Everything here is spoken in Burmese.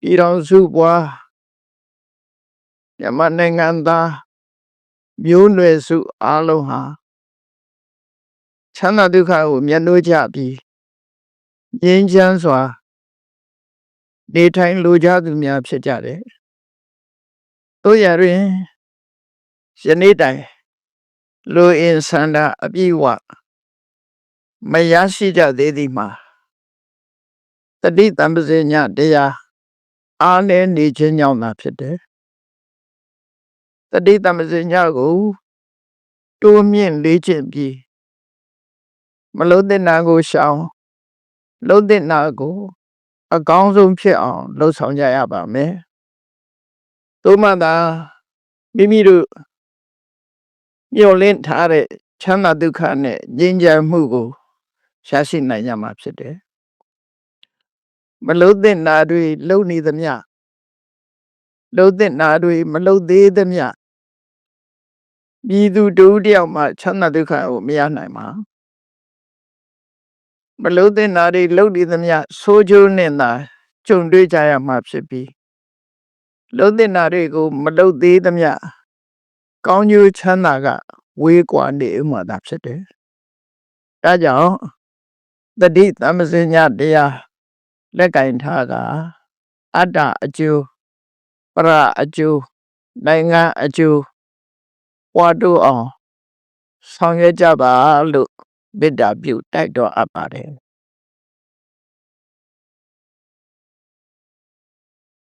ပြည်တော်စုပွားမြန်မာနိုင်ငံသားမျိုးနွယ်စုအားလုံးဟာချမ်းသာဒုက္ခကိုမျက်နှိုးကြပြီးငြိမ်းချမ်းစွာနေထိုင်လိုကြသူများဖြစ်ကြတယ်။တို့ရတွင်ယနေ့တိုင်လူအင်ဆန္ဒအပြည့်အဝမရရှိကြသေးသည်မှာတတိတံပဇေညတရား အားနည်းနေခြင်းကြောင့်သာဖြစ်တယ်။တတိတံပဇေညကိုတိုးမြင့်လေ့ကျင့်ပြီးမလုံးတဲ့နာကိုရှောင်လုံးတဲ့နာကို အကောင်းဆုံးဖြစ်အောင်လှုပ်ဆောင်ကြရပါမယ်။သို့မှသာမိမိတို့မျှော်လင့်ထားတဲ့ချမ်းသာဒုက္ခနဲ့ငြိမ်းချမ်းမှုကိုရရှိနိုင်ကြမှာဖြစ်တယ်။ မလုံးတဲ့နာတွေလုံနေသမျှလုံးတဲ့နာတွေမလုံသေးသမျှပြည်သူတူတယောက်မှချမ်းသာဒုက္ခကိုမရနိုင်ပါဘူးမလုံးတဲ့နာတွေလုံနေသမျှဆိုးကျိုးနဲ့သာကြုံတွေ့ကြရမှာဖြစ်ပြီးလုံးတဲ့နာတွေကိုမလုံသေးသမျှကောင်းကျိုးချမ်းသာက ဝေးကွာနေဥမှာသာဖြစ်တယ်။ဒါကြောင့်တတိသမစညတရား လက်ကင်ထားကအတ္တအကျိုးပရအကျိုးနိုင်ငံအကျိုးပွားတို့အောင်ဆောင်ရွက်ကြပါလို့မေတ္တာပြုတိုက်တော်အပ်ပါတယ်